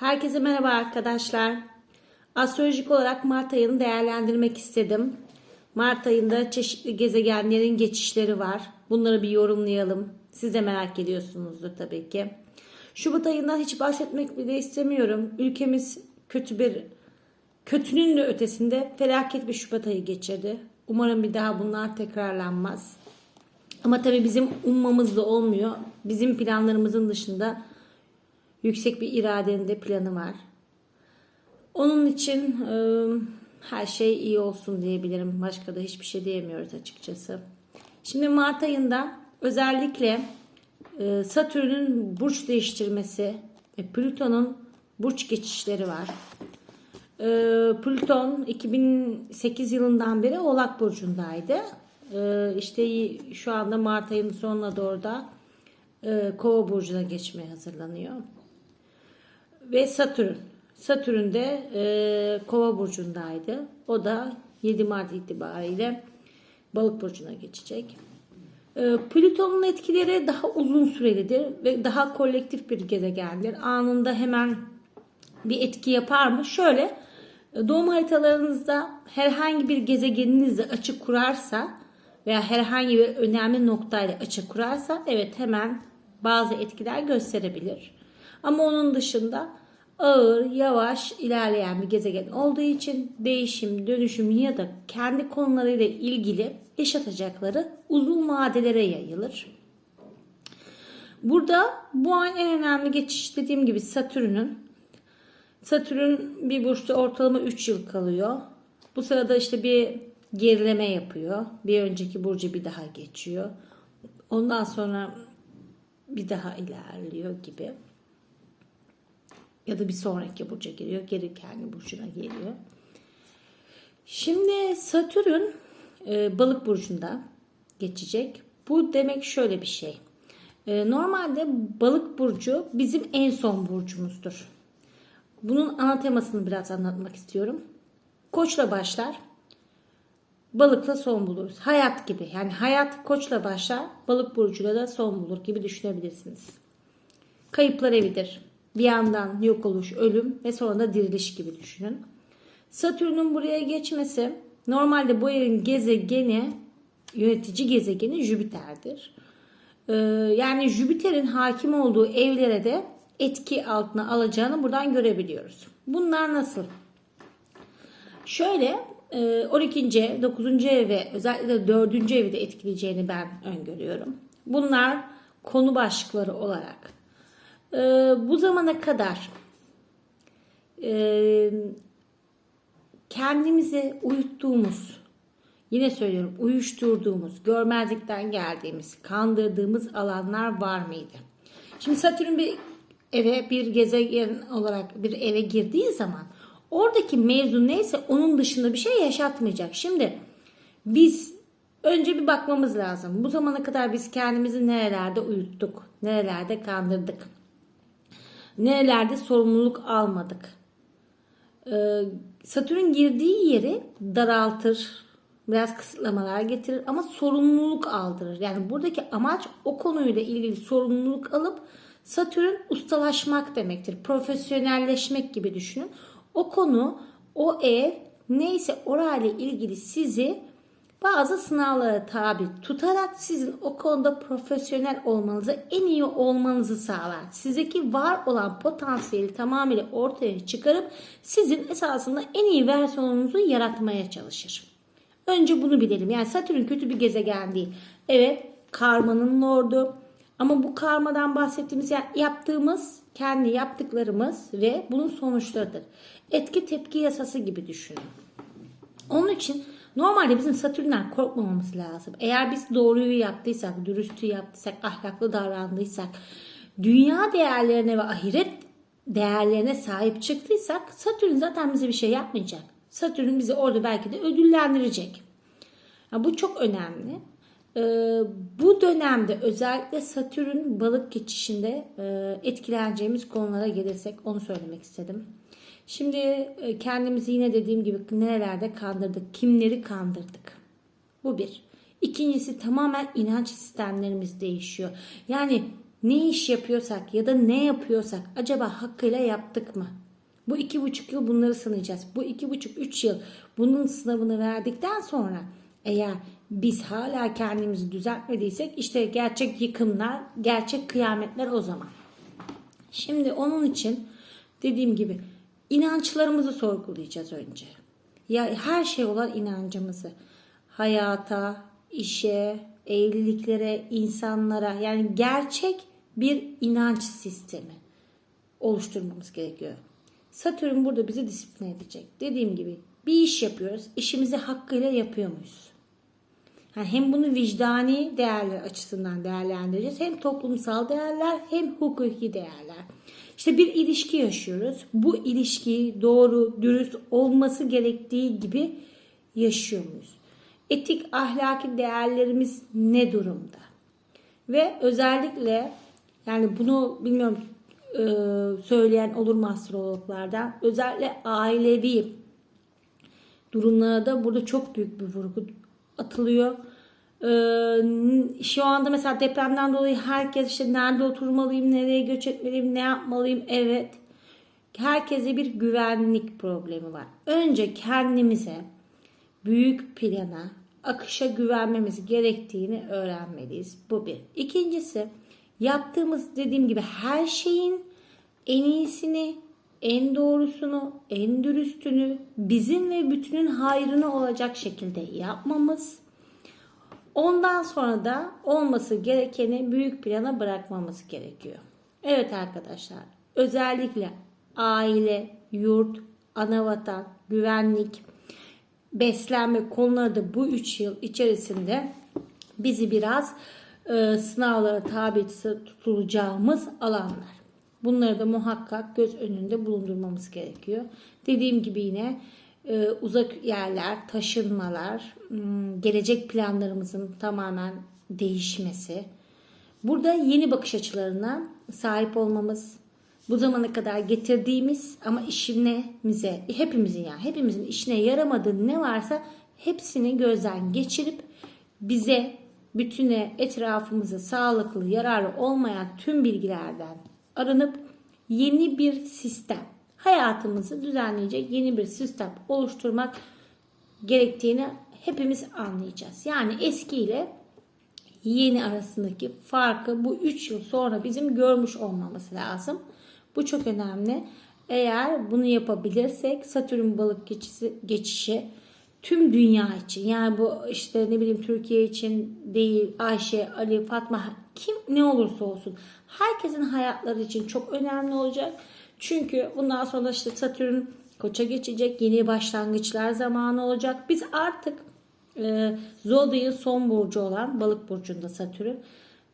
Herkese merhaba arkadaşlar. Astrolojik olarak Mart ayını değerlendirmek istedim. Mart ayında çeşitli gezegenlerin geçişleri var. Bunları bir yorumlayalım. Siz de merak ediyorsunuzdur tabii ki. Şubat ayından hiç bahsetmek bile istemiyorum. Ülkemiz kötü bir kötünün de ötesinde felaket bir Şubat ayı geçirdi. Umarım bir daha bunlar tekrarlanmaz. Ama tabii bizim ummamız da olmuyor. Bizim planlarımızın dışında yüksek bir iradenin de planı var. Onun için e, her şey iyi olsun diyebilirim. Başka da hiçbir şey diyemiyoruz açıkçası. Şimdi Mart ayında özellikle e, Satürn'ün burç değiştirmesi ve Plüton'un burç geçişleri var. E, Plüton 2008 yılından beri Oğlak Burcu'ndaydı. E, işte şu anda Mart ayının sonuna doğru da e, Kova Burcu'na geçmeye hazırlanıyor ve Satürn. Satürn de e, Kova burcundaydı. O da 7 Mart itibariyle Balık burcuna geçecek. E, Plüton'un etkileri daha uzun sürelidir ve daha kolektif bir gezegendir. Anında hemen bir etki yapar mı? Şöyle doğum haritalarınızda herhangi bir gezegeninizle açık kurarsa veya herhangi bir önemli noktayla açık kurarsa evet hemen bazı etkiler gösterebilir. Ama onun dışında ağır, yavaş ilerleyen bir gezegen olduğu için değişim, dönüşüm ya da kendi konularıyla ilgili yaşatacakları uzun vadelere yayılır. Burada bu ay en önemli geçiş dediğim gibi Satürn'ün. Satürn bir burçta ortalama 3 yıl kalıyor. Bu sırada işte bir gerileme yapıyor. Bir önceki burcu bir daha geçiyor. Ondan sonra bir daha ilerliyor gibi ya da bir sonraki burca giriyor. Geri kendi burcuna geliyor. Şimdi Satürn e, balık burcunda geçecek. Bu demek şöyle bir şey. E, normalde balık burcu bizim en son burcumuzdur. Bunun ana temasını biraz anlatmak istiyorum. Koçla başlar. Balıkla son buluruz. Hayat gibi. Yani hayat koçla başlar. Balık burcuyla da son bulur gibi düşünebilirsiniz. Kayıplar evidir. Bir yandan yok oluş, ölüm ve sonra da diriliş gibi düşünün. Satürn'ün buraya geçmesi normalde bu evin gezegeni yönetici gezegeni Jüpiter'dir. Ee, yani Jüpiter'in hakim olduğu evlere de etki altına alacağını buradan görebiliyoruz. Bunlar nasıl? Şöyle 12. ev, 9. ev ve özellikle 4. evi de etkileyeceğini ben öngörüyorum. Bunlar konu başlıkları olarak e, bu zamana kadar e, kendimizi uyuttuğumuz, yine söylüyorum uyuşturduğumuz, görmezlikten geldiğimiz, kandırdığımız alanlar var mıydı? Şimdi Satürn bir eve bir gezegen olarak bir eve girdiği zaman oradaki mevzu neyse onun dışında bir şey yaşatmayacak. Şimdi biz önce bir bakmamız lazım. Bu zamana kadar biz kendimizi nerelerde uyuttuk, nerelerde kandırdık nerelerde sorumluluk almadık. Ee, Satürn girdiği yeri daraltır, biraz kısıtlamalar getirir ama sorumluluk aldırır. Yani buradaki amaç o konuyla ilgili sorumluluk alıp Satürn ustalaşmak demektir. Profesyonelleşmek gibi düşünün. O konu, o ev neyse orayla ilgili sizi bazı sınavlara tabi tutarak sizin o konuda profesyonel olmanızı, en iyi olmanızı sağlar. Sizdeki var olan potansiyeli tamamıyla ortaya çıkarıp sizin esasında en iyi versiyonunuzu yaratmaya çalışır. Önce bunu bilelim. Yani Satürn kötü bir gezegen değil. Evet karmanın lordu. Ama bu karmadan bahsettiğimiz yani yaptığımız, kendi yaptıklarımız ve bunun sonuçlarıdır. Etki tepki yasası gibi düşünün. Onun için Normalde bizim Satürn'den korkmamamız lazım. Eğer biz doğruyu yaptıysak, dürüstü yaptıysak, ahlaklı davrandıysak, dünya değerlerine ve ahiret değerlerine sahip çıktıysak Satürn zaten bize bir şey yapmayacak. Satürn bizi orada belki de ödüllendirecek. Yani bu çok önemli. Ee, bu dönemde özellikle Satürn balık geçişinde e, etkileneceğimiz konulara gelirsek onu söylemek istedim. Şimdi e, kendimizi yine dediğim gibi nerelerde kandırdık, kimleri kandırdık? Bu bir. İkincisi tamamen inanç sistemlerimiz değişiyor. Yani ne iş yapıyorsak ya da ne yapıyorsak acaba hakkıyla yaptık mı? Bu iki buçuk yıl bunları sınayacağız. Bu iki buçuk üç yıl bunun sınavını verdikten sonra eğer biz hala kendimizi düzeltmediysek işte gerçek yıkımlar, gerçek kıyametler o zaman. Şimdi onun için dediğim gibi inançlarımızı sorgulayacağız önce. Ya her şey olan inancımızı hayata, işe, evliliklere, insanlara yani gerçek bir inanç sistemi oluşturmamız gerekiyor. Satürn burada bizi disipline edecek. Dediğim gibi bir iş yapıyoruz. İşimizi hakkıyla yapıyor muyuz? Yani hem bunu vicdani değerler açısından değerlendireceğiz. Hem toplumsal değerler hem hukuki değerler. İşte bir ilişki yaşıyoruz. Bu ilişkiyi doğru, dürüst olması gerektiği gibi yaşıyor muyuz? Etik, ahlaki değerlerimiz ne durumda? Ve özellikle yani bunu bilmiyorum e, söyleyen olur mu astrologlardan? Özellikle ailevi durumlara da burada çok büyük bir vurgu atılıyor. Ee, şu anda mesela depremden dolayı herkes işte nerede oturmalıyım, nereye göç etmeliyim, ne yapmalıyım? Evet. Herkese bir güvenlik problemi var. Önce kendimize büyük plana, akışa güvenmemiz gerektiğini öğrenmeliyiz. Bu bir. İkincisi yaptığımız dediğim gibi her şeyin en iyisini, en doğrusunu, en dürüstünü bizim ve bütünün hayrına olacak şekilde yapmamız. Ondan sonra da olması gerekeni büyük plana bırakmamız gerekiyor. Evet arkadaşlar, özellikle aile, yurt, anavatan, güvenlik, beslenme konuları da bu 3 yıl içerisinde bizi biraz e, sınavlara tabi tutulacağımız alanlar. Bunları da muhakkak göz önünde bulundurmamız gerekiyor. Dediğim gibi yine e, uzak yerler, taşınmalar, hmm, gelecek planlarımızın tamamen değişmesi. Burada yeni bakış açılarına sahip olmamız, bu zamana kadar getirdiğimiz ama işimize, hepimizin yani hepimizin işine yaramadığı ne varsa hepsini gözden geçirip bize bütüne etrafımıza sağlıklı, yararlı olmayan tüm bilgilerden arınıp yeni bir sistem, hayatımızı düzenleyecek yeni bir sistem oluşturmak gerektiğini hepimiz anlayacağız. Yani eski ile yeni arasındaki farkı bu 3 yıl sonra bizim görmüş olmamız lazım. Bu çok önemli. Eğer bunu yapabilirsek Satürn balık geçişi, geçişi tüm dünya için yani bu işte ne bileyim Türkiye için değil Ayşe, Ali, Fatma kim ne olursa olsun herkesin hayatları için çok önemli olacak. Çünkü bundan sonra işte Satürn koça geçecek yeni başlangıçlar zamanı olacak. Biz artık e, Zodiac'ın son burcu olan balık burcunda Satürn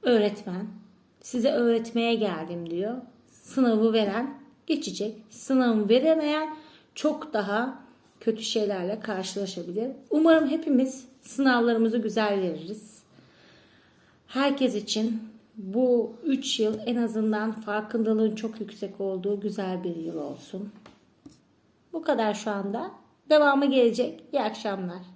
öğretmen size öğretmeye geldim diyor. Sınavı veren geçecek. Sınavı veremeyen çok daha kötü şeylerle karşılaşabilir. Umarım hepimiz sınavlarımızı güzel veririz. Herkes için bu 3 yıl en azından farkındalığın çok yüksek olduğu güzel bir yıl olsun. Bu kadar şu anda. Devamı gelecek. İyi akşamlar.